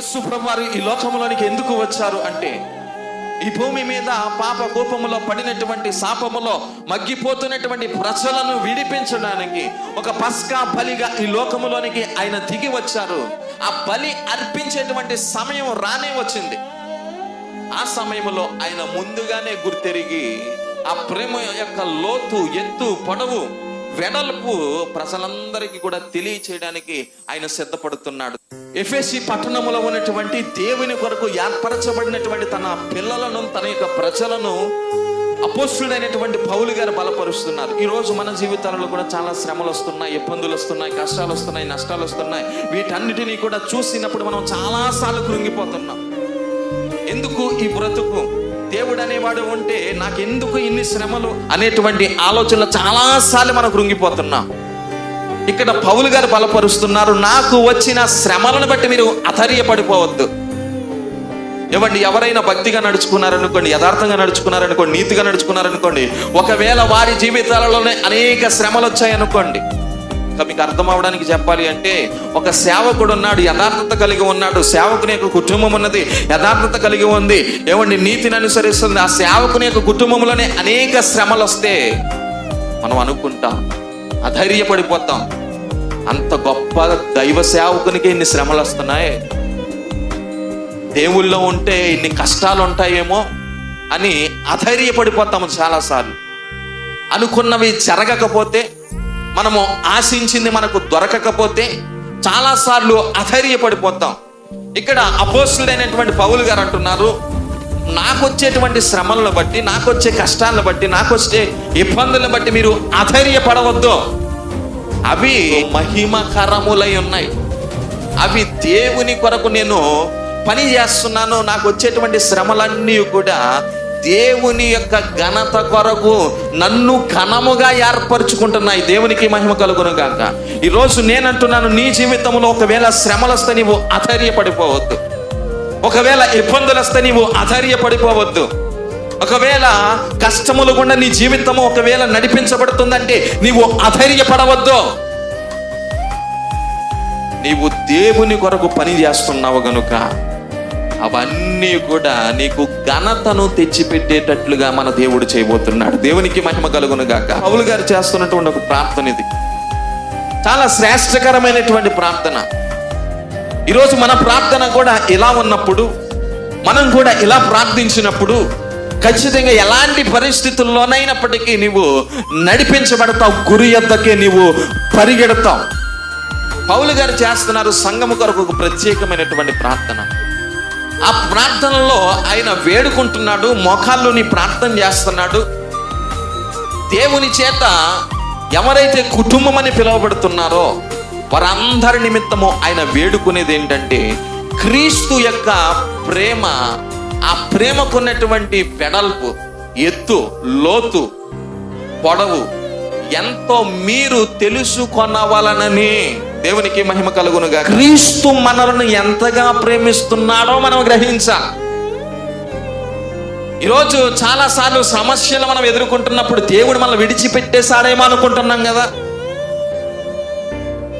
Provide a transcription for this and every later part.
యేసు ప్రభువారు ఈ లోకంలోనికి ఎందుకు వచ్చారు అంటే ఈ భూమి మీద పాప కోపములో పడినటువంటి శాపములో మగ్గిపోతున్నటువంటి ప్రజలను విడిపించడానికి ఒక పస్కా బలిగా ఈ లోకములోనికి ఆయన దిగి వచ్చారు. ఆ బలి అర్పించేటువంటి సమయం రానే వచ్చింది. ఆ సమయంలో ఆయన ముందుగానే గుర్తెరిగి ఆ ప్రేమ యొక్క లోతు ఎత్తు పొడవు వెడల్పు ప్రజలందరికీ కూడా తెలియచేయడానికి ఆయన సిద్ధపడుతున్నాడు. ఎఫ్ఎస్సి పట్టణంలో ఉన్నటువంటి దేవుని కొరకు ఏర్పరచబడినటువంటి తన పిల్లలను తన యొక్క ప్రజలను అపోస్తుడైనటువంటి పౌలు గారు బలపరుస్తున్నారు. ఈ రోజు మన జీవితాలలో కూడా చాలా శ్రమలు వస్తున్నాయి ఇబ్బందులు వస్తున్నాయి కష్టాలు వస్తున్నాయి నష్టాలు వస్తున్నాయి. వీటన్నిటినీ కూడా చూసినప్పుడు మనం చాలాసార్లు కృంగిపోతున్నాం. ఎందుకు? ఈ బ్రతుకు దేవుడు అనేవాడు ఉంటే నాకెందుకు ఇన్ని శ్రమలు అనేటువంటి ఆలోచనలు చాలాసార్లు మనం కృంగిపోతున్నాం ఇక్కడ పౌలు గారు బలపరుస్తున్నారు నాకు వచ్చిన శ్రమలను బట్టి మీరు అధైర్యపడిపోవద్దు. ఏమండి ఎవరైనా భక్తిగా నడుచుకున్నారనుకోండి యథార్థంగా నడుచుకున్నారనుకోండి నీతిగా నడుచుకున్నారనుకోండి ఒకవేళ వారి జీవితాలలోనే అనేక శ్రమలు వచ్చాయనుకోండి ఇంకా మీకు అర్థం అవడానికి చెప్పాలి అంటే ఒక సేవకుడు ఉన్నాడు యథార్థత కలిగి ఉన్నాడు. సేవకుని యొక్క కుటుంబం ఉన్నది యథార్థత కలిగి ఉంది. ఏమండి నీతిని అనుసరిస్తుంది. ఆ సేవకుని యొక్క కుటుంబంలోనే అనేక శ్రమలు వస్తే మనం అనుకుంటాం అధైర్యపడిపోతాం. అంత గొప్ప దైవ సేవకునికి ఇన్ని శ్రమలు వస్తున్నాయి దేవుళ్ళో ఉంటే ఇన్ని కష్టాలు ఉంటాయేమో అని అధైర్యపడిపోతాము చాలాసార్లు. అనుకున్నవి జరగకపోతే మనము ఆశించింది మనకు దొరకకపోతే చాలాసార్లు అధైర్యపడిపోతాం. ఇక్కడ అపోస్తుడైనటువంటి పౌలు గారు అంటున్నారు నాకు వచ్చేటువంటి శ్రమలను బట్టి నాకు వచ్చే కష్టాలను బట్టి నాకు వచ్చే ఇబ్బందులను బట్టి మీరు అధైర్యపడవద్దు. అవి మహిమకరములై ఉన్నాయి. అవి దేవుని కొరకు నేను పని చేస్తున్నాను నాకు వచ్చేటువంటి శ్రమలన్నీ కూడా దేవుని యొక్క ఘనత కొరకు నన్ను ఘనముగా ఏర్పరచుకుంటున్నాయి. దేవునికి మహిమ కలుగును గాక. ఈరోజు నేనంటున్నాను నీ జీవితంలో ఒకవేళ శ్రమలు వస్తే నీవు అధైర్యపడిపోవద్దు. ఒకవేళ ఇబ్బందులు వస్తే నీవు అధైర్యపడిపోవద్దు. ఒకవేళ కష్టములు గుండా నీ జీవితము ఒకవేళ నడిపించబడుతుందంటే నీవు అధైర్యపడవద్దు. నీవు దేవుని కొరకు పని చేస్తున్నావు గనుక అవన్నీ కూడా నీకు ఘనతను తెచ్చిపెట్టేటట్లుగా మన దేవుడు చేయబోతున్నాడు. దేవునికి మహిమ కలుగును గాక. పౌలు గారు చేస్తున్నటువంటి ఒక ప్రార్థన ఇది. చాలా శ్రేష్టకరమైనటువంటి ప్రార్థన. ఈరోజు మన ప్రార్థన కూడా ఇలా ఉన్నప్పుడు మనం కూడా ఇలా ప్రార్థించినప్పుడు ఖచ్చితంగా ఎలాంటి పరిస్థితుల్లోనైనప్పటికీ నీవు నడిపించబడతావు గురి యొద్దకే నీవు పరిగెడతావు. పౌలు గారు చేస్తున్నారు సంఘము కొరకు ఒక ప్రత్యేకమైనటువంటి ప్రార్థన. ఆ ప్రార్థనలో ఆయన వేడుకుంటున్నాడు మోకాల్లోని ప్రార్థన చేస్తున్నాడు. దేవుని చేత ఎవరైతే కుటుంబం అని పిలువబడుతున్నారో వారందరి నిమిత్తము ఆయన వేడుకునేది ఏంటంటే క్రీస్తు యొక్క ప్రేమ ఆ ప్రేమకున్నటువంటి వెడల్పు ఎత్తు లోతు పొడవు ఎంతో మీరు తెలుసుకొనవలనని దేవునికి మహిమ కలుగునుగా క్రీస్తు మనలను ఎంతగా ప్రేమిస్తున్నాడో మనం గ్రహించాలి ఈరోజు చాలా సార్లు సమస్యలు మనం ఎదుర్కొంటున్నప్పుడు దేవుడు మనం విడిచిపెట్టేశాడేమో అనుకుంటున్నాం కదా.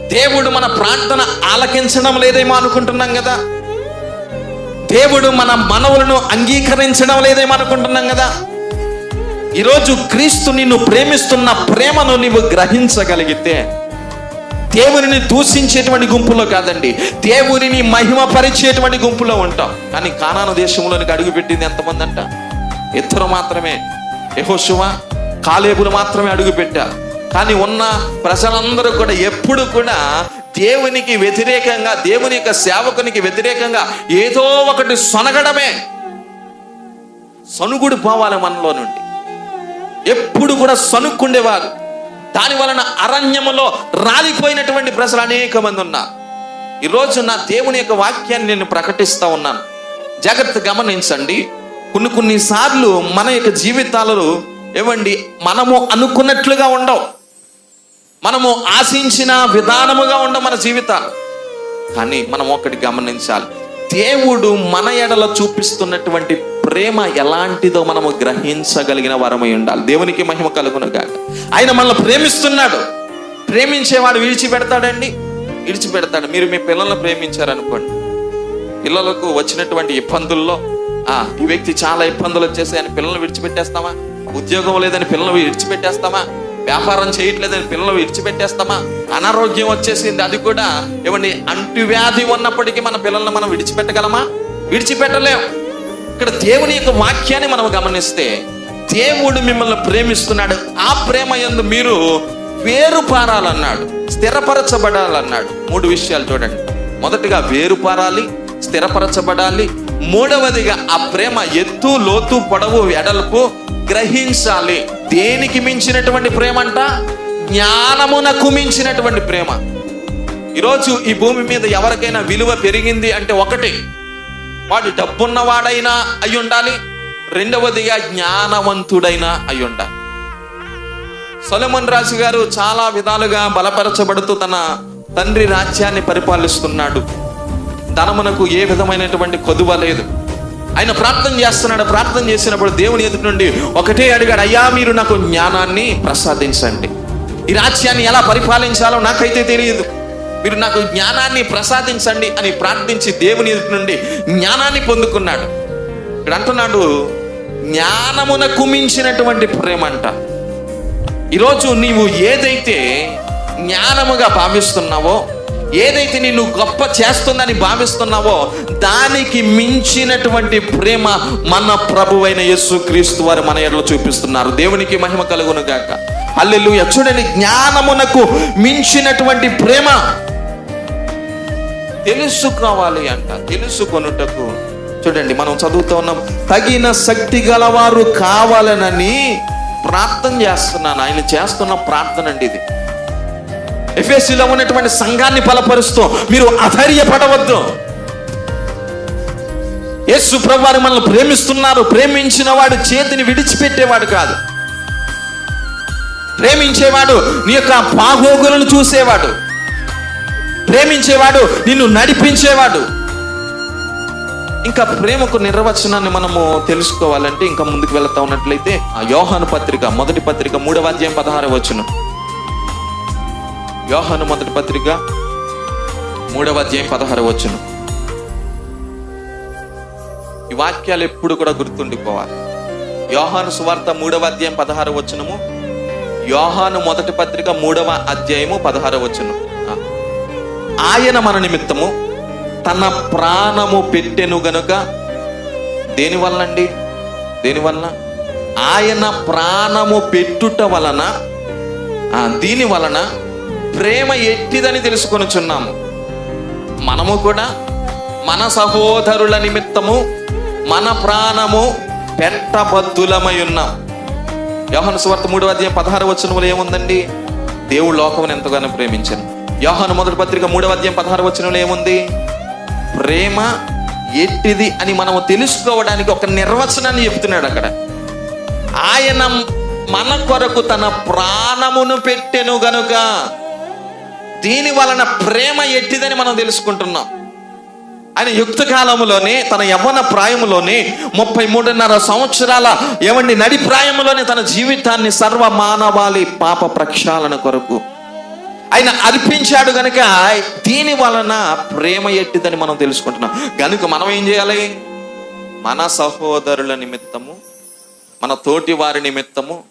దేవుడు మన ప్రార్థన ఆలకించడం లేదేమో అనుకుంటున్నాం కదా. దేవుడు మన మనవులను అంగీకరించడం లేదేమో అనుకుంటున్నాం కదా. ఈరోజు క్రీస్తు నిన్ను ప్రేమిస్తున్న ప్రేమను నీవు గ్రహించగలిగితే దేవునిని దూషించేటువంటి గుంపులో కాదండి. దేవునిని మహిమపరిచేటువంటి గుంపులో ఉంటాం. కానీ కానాను దేశంలోనికి అడుగుపెట్టింది ఎంతమంది అంట ఇద్దరు మాత్రమే. యెహోషువ కాలేబులు మాత్రమే అడుగుపెట్టారు కానీ ఉన్న ప్రజలందరూ కూడా ఎప్పుడు కూడా దేవునికి వ్యతిరేకంగా దేవుని యొక్క సేవకునికి వ్యతిరేకంగా ఏదో ఒకటి సొనగడమే. సనుగుడు పోవాలి మనలో నుండి. ఎప్పుడు కూడా సనుక్కుండేవారు. దాని వలన అరణ్యములో రాలిపోయినటువంటి ప్రజలు అనేక మంది ఉన్నారు. ఈరోజు నా దేవుని యొక్క వాక్యాన్ని నేను ప్రకటిస్తూ ఉన్నాను. జాగ్రత్త గమనించండి. కొన్ని కొన్ని సార్లు మన యొక్క జీవితాలలో ఏమండి మనము అనుకున్నట్లుగా ఉండవు. మనము ఆశించిన విధానముగా ఉండవు మన జీవితాలు. కానీ మనం ఒకటి గమనించాలి. దేవుడు మన ఎడల చూపిస్తున్నటువంటి ప్రేమ ఎలాంటిదో మనము గ్రహించగలిగిన వరమై ఉండాలి. దేవునికి మహిమ కలుగును గాక ఆయన మనల్ని ప్రేమిస్తున్నాడు. ప్రేమించేవాడు విడిచిపెడతాడండి. విడిచిపెడతాడు. మీరు మీ పిల్లల్ని ప్రేమించారనుకోండి. పిల్లలకు వచ్చినటువంటి ఇబ్బందుల్లో ఆ ఈ వ్యక్తి చాలా ఇబ్బందులు వచ్చేసాయని పిల్లల్ని విడిచిపెట్టేస్తామా? ఉద్యోగం లేదని పిల్లలు విడిచిపెట్టేస్తామా? వ్యాపారం చేయట్లేదని పిల్లలు విడిచిపెట్టేస్తామా? అనారోగ్యం వచ్చేసింది అది కూడా ఏమండి అంటువ్యాధి ఉన్నప్పటికీ మన పిల్లల్ని మనం విడిచిపెట్టగలమా? విడిచిపెట్టలేము ఇక్కడ దేవుని యొక్క వాక్యాన్ని మనం గమనిస్తే దేవుడు మిమ్మల్ని ప్రేమిస్తున్నాడు. ఆ ప్రేమ యందు మీరు వేరుపారాలన్నాడు స్థిరపరచబడాలన్నాడు. మూడు విషయాలు చూడండి. మొదటిగా వేరుపారాలి స్థిరపరచబడాలి. మూడవదిగా ఆ ప్రేమ ఎత్తు లోతు పొడవు ఎడల్పు గ్రహించాలి. దేనికి మించినటువంటి ప్రేమ అంట? జ్ఞానమునకు మించినటువంటి ప్రేమ. ఈరోజు ఈ భూమి మీద ఎవరికైనా విలువ పెరిగింది అంటే ఒకటి. వాడు డబ్బున్నవాడైనా అయి ఉండాలి రెండవదిగా జ్ఞానవంతుడైనా అయి ఉండాలి సొలమన్ రాజు గారు చాలా విధాలుగా బలపరచబడుతూ తన తండ్రి రాజ్యాన్ని పరిపాలిస్తున్నాడు. ధనమునకు ఏ విధమైనటువంటి కొదువ లేదు. ఆయన ప్రార్థన చేస్తున్నాడు. ప్రార్థన చేసినప్పుడు దేవుని ఎదుటి నుండి ఒకటే అడిగాడు అయ్యా మీరు నాకు జ్ఞానాన్ని ప్రసాదించండి. ఈ రాజ్యాన్ని ఎలా పరిపాలించాలో నాకైతే తెలియదు. మీరు నాకు జ్ఞానాన్ని ప్రసాదించండి అని ప్రార్థించి దేవుని నుండి జ్ఞానాన్ని పొందుకున్నాడు. ఇక్కడ అంటున్నాడు జ్ఞానమునకు మించినటువంటి ప్రేమ అంట ఈరోజు నీవు ఏదైతే జ్ఞానముగా భావిస్తున్నావో ఏదైతే నిన్ను గొప్ప చేస్తుందని భావిస్తున్నావో దానికి మించినటువంటి ప్రేమ మన ప్రభువైన యేసు క్రీస్తు వారు మన ఎడలో చూపిస్తున్నారు. దేవునికి మహిమ కలుగును గాక. అల్లెలు చూడండి జ్ఞానమునకు మించినటువంటి ప్రేమ. తెలుసుకోవాలి అంట తెలుసుకొనుటకు. చూడండి మనం చదువుతూ ఉన్నాం తగిన శక్తి గలవారు కావాలనని ప్రార్థన చేస్తున్నాను. ఆయన చేస్తున్న ప్రార్థన అండి ఇది. ఎఫ్ఎస్సిలో ఉన్నటువంటి సంఘాన్ని బలపరుస్తూ మీరు అధైర్యపడవద్దు. యేసు ప్రభువారు మనల్ని ప్రేమిస్తున్నారు. ప్రేమించిన వాడు చేతిని విడిచిపెట్టేవాడు కాదు. ప్రేమించేవాడు నీ యొక్క బాగోగులను చూసేవాడు. ప్రేమించేవాడు నిన్ను నడిపించేవాడు. ఇంకా ప్రేమకు నిర్వచనాన్ని మనము తెలుసుకోవాలంటే ఇంకా ముందుకు వెళతా ఉన్నట్లయితే ఆ యోహాను పత్రిక మొదటి పత్రిక మూడవ అధ్యాయం పదహారు వచ్చును యోహాను మొదటి పత్రిక మూడవ అధ్యాయం పదహారు వచ్చును ఈ వాక్యాలు ఎప్పుడు కూడా గుర్తుండిపోవాలి. యోహాను సువార్త మూడవ అధ్యాయం పదహారు వచ్చునము యోహాను మొదటి పత్రిక మూడవ అధ్యాయము పదహారు వచ్చును ఆయన మన నిమిత్తము. తన ప్రాణము పెట్టెను గనుక దేని వలన అండి దేని వలన ఆయన ప్రాణము పెట్టుట వలన దీని వలన ప్రేమ ఎట్టిదని తెలుసుకొనుచున్నాము. మనము కూడా మన సహోదరుల నిమిత్తము మన ప్రాణము పెట్టబద్దులమై ఉన్నాం. యోహన్ సువార్త మూడవ అధ్యాయం పదహారు వచనములు ఏముందండి? దేవుడు లోకమును ఎంతగానో ప్రేమించను. యోహాను మొదటి పత్రిక మూడవ అధ్యాయం పదహారు వచనంలో ఏముంది? ప్రేమ ఎట్టిది అని మనము తెలుసుకోవడానికి ఒక నిర్వచనాన్ని చెప్తున్నాడు అక్కడ. ఆయన మన కొరకు తన ప్రాణమును పెట్టెను గనుక దీని వలన ప్రేమ ఎట్టిదని మనం తెలుసుకుంటున్నాం. ఆయన యుక్త కాలములోనే తన యవ్వన ప్రాయములోనే ముప్పై మూడున్నర సంవత్సరాల ఏమండి నడి ప్రాయములోనే తన జీవితాన్ని సర్వ మానవాళి పాప ప్రక్షాళన కొరకు ఆయన అర్పించాడు గనక దీని వలన ప్రేమ ఎట్టిదని మనం తెలుసుకుంటున్నాం. గనుక మనం ఏం చేయాలి? మన సహోదరుల నిమిత్తము మన తోటి వారి నిమిత్తము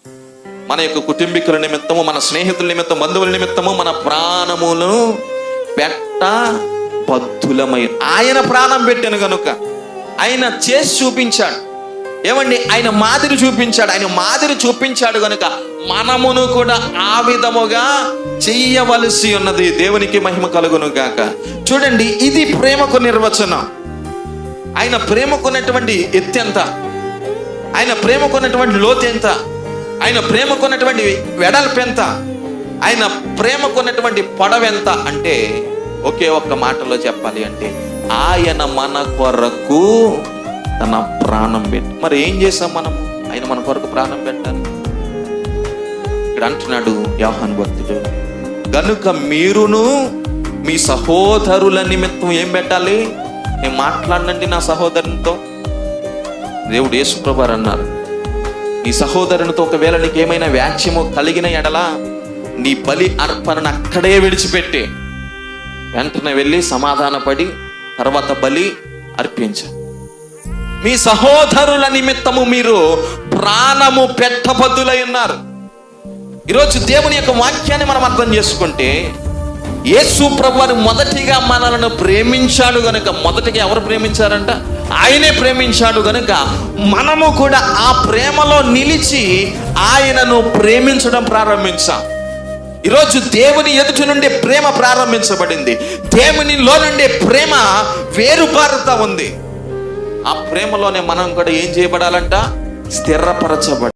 మన యొక్క కుటుంబీకుల నిమిత్తము మన స్నేహితుల నిమిత్తం బంధువుల నిమిత్తము మన ప్రాణములను పెట్ట బద్దులమై ఆయన ప్రాణం పెట్టాను గనుక ఆయన చేసి చూపించాడు. ఏమండి ఆయన మాదిరి చూపించాడు ఆయన మాదిరి చూపించాడు గనుక మనమును కూడా ఆ విధముగా చెయ్యవలసి ఉన్నది. దేవునికి మహిమ కలుగును గాక. చూడండి ఇది ప్రేమకు నిర్వచనం. ఆయన ప్రేమకున్నటువంటి ఎత్తు ఎంత? ఆయన ప్రేమకున్నటువంటి లోతు ఎంత? ఆయన ప్రేమకున్నటువంటి వెడల్పు ఎంత? ఆయన ప్రేమకున్నటువంటి పొడవెంత అంటే ఒకే ఒక్క మాటలో చెప్పాలి అంటే ఆయన మన కొరకు తన ప్రాణం పెట్టి. మరి ఏం చేసాం మనం ఆయన మన కొరకు ప్రాణం పెట్టాలి. ఇక్కడ అంటున్నాడు యోహాన్ భక్తుడు. గనుక మీరును మీ సహోదరుల నిమిత్తం ఏం పెట్టాలి? నేను మాట్లాడినండి నా సహోదరునితో? దేవుడు యేసుప్రభారు అన్నారు. నీ సహోదరునితో ఒకవేళ నీకు ఏమైనా వ్యాఖ్యము కలిగిన ఎడలా నీ బలి అర్పణను అక్కడే విడిచిపెట్టి. వెంటనే వెళ్ళి సమాధానపడి తర్వాత బలి అర్పించాను మీ సహోదరుల నిమిత్తము మీరు ప్రాణము పెట్టబద్దులై ఉన్నారు ఈరోజు దేవుని యొక్క వాక్యాన్ని మనం అర్థం చేసుకుంటే యేసు ప్రభువారు మొదటిగా మనలను ప్రేమించాడు గనుక మొదటిగా ఎవరు ప్రేమించారంట? ఆయనే ప్రేమించాడు గనుక మనము కూడా ఆ ప్రేమలో నిలిచి ఆయనను ప్రేమించడం ప్రారంభించాం. ఈరోజు దేవుని ఎదుటి నుండి ప్రేమ ప్రారంభించబడింది. దేవునిలో నుండి ప్రేమ వేరుపారుతా ఉంది. ఆ ప్రేమలోనే మనం కూడా ఏం చేయబడాలంట? స్థిరపరచబడి